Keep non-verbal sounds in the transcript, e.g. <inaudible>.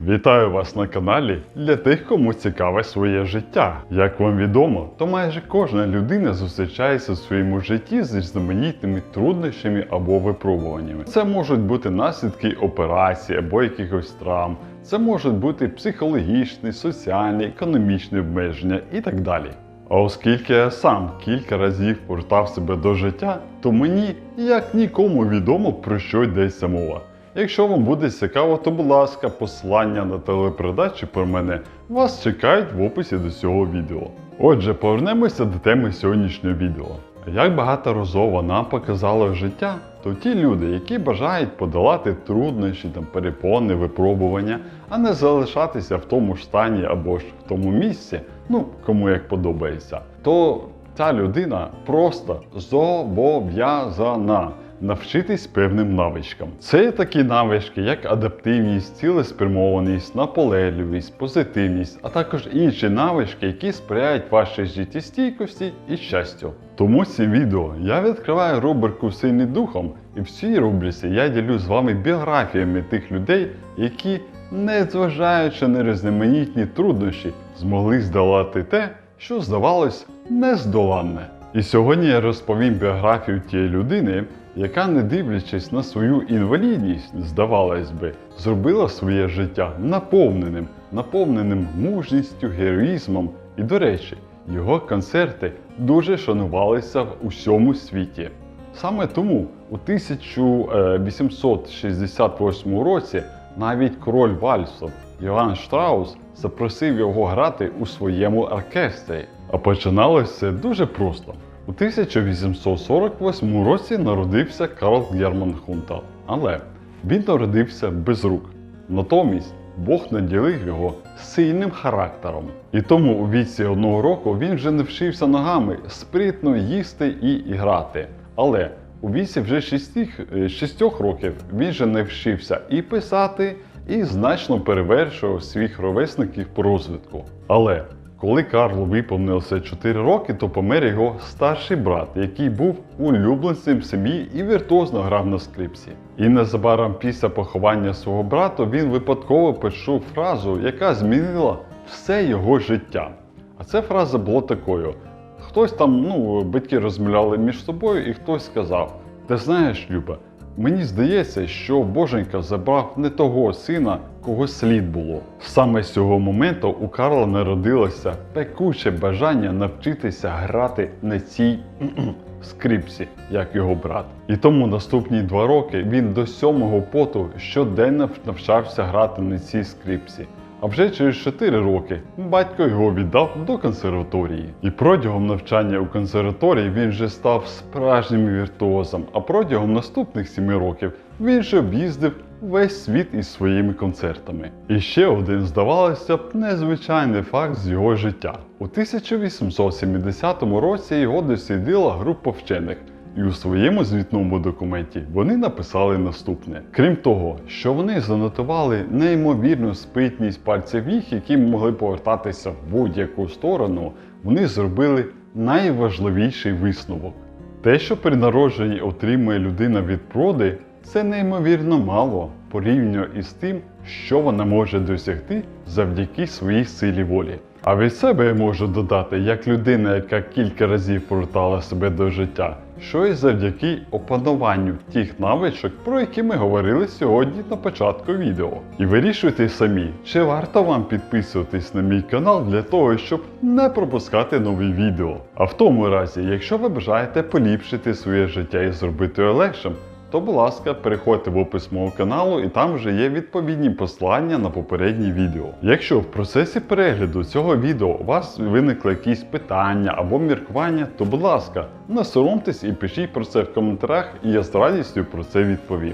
Вітаю вас на каналі для тих, кому цікаве своє життя. Як вам відомо, то майже кожна людина зустрічається в своєму житті з різноманітними труднощами або випробуваннями. Це можуть бути наслідки операції або якихось травм, це можуть бути психологічні, соціальні, економічні обмеження і так далі. А оскільки я сам кілька разів повертав себе до життя, то мені як нікому відомо про що йдеться мова. Якщо вам буде цікаво, то будь ласка, посилання на телепередачі про мене вас чекають в описі до цього відео. Отже, повернемося до теми сьогоднішнього відео. Як багаторазово нам показало життя, то ті люди, які бажають подолати труднощі, там, перепони, випробування, а не залишатися в тому ж стані або ж в тому місці, ну кому як подобається, то ця людина просто зобов'язана навчитись певним навичкам. Це є такі навички, як адаптивність, цілеспрямованість, наполегливість, позитивність, а також інші навички, які сприяють вашій життєстійкості і щастю. Тому цим відео я відкриваю рубрику Сильний духом, і в цій рубриці я ділю з вами біографіями тих людей, які, незважаючи на різноманітні труднощі, змогли здолати те, що здавалось нездоланне. І сьогодні я розповім біографію тієї людини, яка, не дивлячись на свою інвалідність, здавалось би, зробила своє життя наповненим, наповненим мужністю, героїзмом. І, до речі, його концерти дуже шанувалися в усьому світі. Саме тому у 1868 році навіть король вальсов Йоганн Штраус запросив його грати у своєму оркестрі. А починалося все дуже просто. У 1848 році народився Карл Герман Хунтал. Але він народився без рук. Натомість Бог наділив його сильним характером. І тому у віці одного року він вже не вчився ногами спритно їсти і грати. Але у віці вже шістих, е, шістьох років він вже не вчився і писати, і значно перевершував своїх ровесників по розвитку. Але коли Карлу виповнилося 4 роки, то помер його старший брат, який був улюбленцем сім'ї і віртуозно грав на скрипці. І незабаром після поховання свого брата він випадково почув фразу, яка змінила все його життя. А ця фраза була такою: хтось там, ну, батьки розмовляли між собою, і хтось сказав: Ти знаєш, Люба, Мені здається, що Боженька забрав не того сина, кого слід було. Саме з цього моменту у Карла народилося пекуче бажання навчитися грати на цій <clears throat> скрипці, як його брат. І тому наступні два роки він до сьомого поту щоденно навчався грати на цій скрипці. А вже через 4 роки батько його віддав до консерваторії. І протягом навчання у консерваторії він вже став справжнім віртуозом. А протягом наступних 7 років він же об'їздив весь світ із своїми концертами. І ще один, здавалося б, незвичайний факт з його життя. У 1870 році його дослідила група вчених. І у своєму звітному документі вони написали наступне: крім того, що вони занотували неймовірну спитність пальців їх, які могли повертатися в будь-яку сторону, вони зробили найважливіший висновок. Те, що при народженні отримує людина від проди, це неймовірно мало порівняно із тим, що вона може досягти завдяки своїй силі волі. А від себе я можу додати, як людина, яка кілька разів повертала себе до життя, що і завдяки опануванню тих навичок, про які ми говорили сьогодні на початку відео. І вирішуйте самі, чи варто вам підписуватись на мій канал для того, щоб не пропускати нові відео. А в тому разі, якщо ви бажаєте поліпшити своє життя і зробити його легшим, то, будь ласка, переходьте в опис мого каналу, і там вже є відповідні послання на попередні відео. Якщо в процесі перегляду цього відео у вас виникли якісь питання або міркування, то будь ласка, не соромтесь і пишіть про це в коментарях, і я з радістю про це відповім.